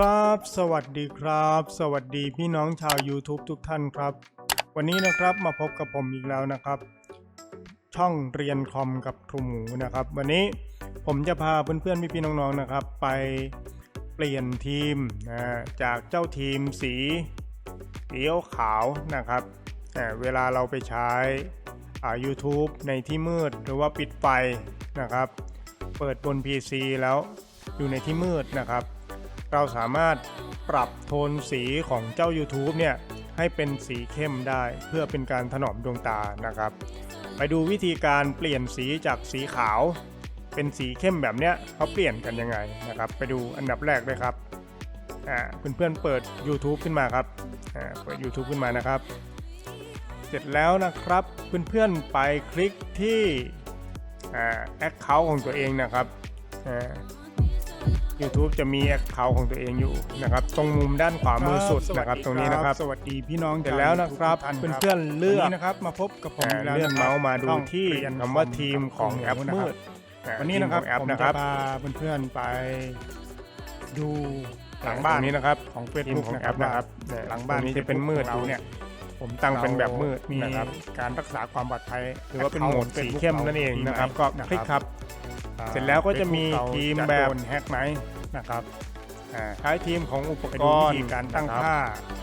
ครับ สวัสดีครับ สวัสดีพี่น้องชาว YouTube ทุกท่านครับ วันนี้นะครับมาพบกับผมอีกแล้วนะครับ ช่องเรียนคอมกับครูหมูนะครับ วันนี้ผมจะพาเพื่อนๆพี่ๆน้องๆนะครับ ไปเปลี่ยนทีมนะจากเจ้าทีมสีสีขาวนะครับเวลาเราไปใช้อ่า YouTube ในที่มืดหรือว่าปิดไฟนะครับ เปิดบน PC แล้วอยู่ในที่มืดนะครับ เราสามารถปรับโทนสีของเจ้า YouTube เนี่ยให้เป็นสีเข้มได้เพื่อเป็นการถนอมดวงตานะครับ ไปดูวิธีการเปลี่ยนสีจากสีขาว เป็นสีเข้มแบบเนี้ยเขาเปลี่ยนกันยังไงนะครับ ไปดูอันดับแรกเลยครับอ่าเพื่อนๆเปิด YouTube ขึ้นมาครับอ่าเปิด YouTube ขึ้นมานะครับ เสร็จแล้วนะครับเพื่อนๆไปคลิกที่แอคเคาท์ของตัวเองนะครับอ่า YouTube จะมีแอคเคาท์ของตัวเองอยู่นะครับ ตรงมุมด้านขวามือสุดนะครับตรงนี้นะครับ สวัสดีพี่น้องเสร็จแล้วนะครับทุกท่าเพื่อนๆเลือกวันนี้นะครับมาพบกับผมอ่าอีกแล้วเลื่อนนะครับเมาส์มาดูช่องที่เรียนคำว่าคอมทีมของแอปกับครูหมูมืดนะครับอ่าวันนี้นะครับทีมของแอปผมนะคจะรับพาเพื่อนๆไปดูหลังบ้านตรงนี้นะครับของทีม Facebook ของนะแอครับปนะครับว่าเนี่ยหลังบ้านตรงนี้จะเป็นมืดของดูเราเนี่ยผมตั้งเป็นแบบมืดมีนะครับการรักษาความปลอดภัยหรือว่าเป็นโหมดสีเข้มนั่นเองนะครับ ก็นะคลิกครับ เสร็จแล้วก็จะมี Facebook ทีมเราแบบจะโดนแฮกไหมนะครับอ่าใช้ทีมของอุปไปกดูวิรณ์ธีการตั้งนะครับค่า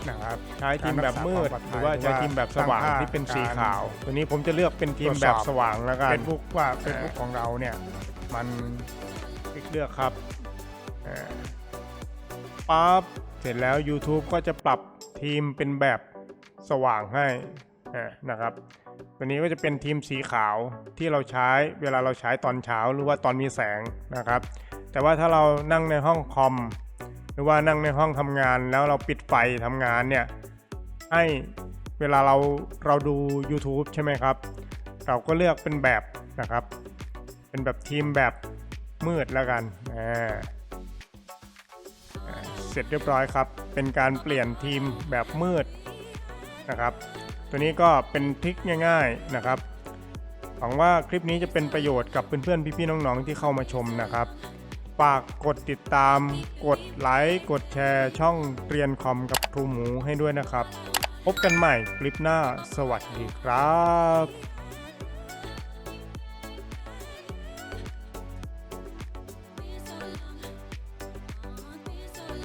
นะครับใช้ทีมแบบมืดการรักษาความปลอดภัยหรือว่าใช้ทีมแบบสว่างตั้งค่าที่เป็นสีการขาวตัวนี้ผมจะเลือกเป็นทีมตรวจสอบแบบสว่างแล้วกันเฟซบุ๊กว่า Facebook ของเราเนี่ยมันคลิกเลือกครับอ่าปั๊บเสร็จแล้ว YouTube ก็จะปรับทีมเป็นแบบสว่างให้อ่า นะครับ ตัวนี้ก็จะเป็นทีมสีขาวที่เราใช้เวลาเราใช้ตอนเช้าหรือว่าตอนมีแสงนะครับ แต่ว่าถ้าเรานั่งในห้องคอมหรือว่านั่งในห้องทำงานแล้วเราปิดไฟทำงานเนี่ยให้เวลาเราเราดู YouTube ใช่ไหมครับ เราก็เลือกเป็นแบบนะครับ เป็นแบบทีมแบบมืดแล้วกันอ่าเสร็จเรียบร้อยครับ เป็นการเปลี่ยนทีมแบบมืด นะครับ ตัวนี้ก็เป็นทริคง่ายๆนะครับหวังว่าคลิปนี้จะเป็นประโยชน์กับเพื่อนๆพี่ๆน้องๆที่เข้ามาชมนะครับฝากกดติดตาม กดไลค์กดแชร์ช่องเรียนคอมกับครูหมูให้ด้วยนะครับ พบกันใหม่คลิปหน้า สวัสดีครับ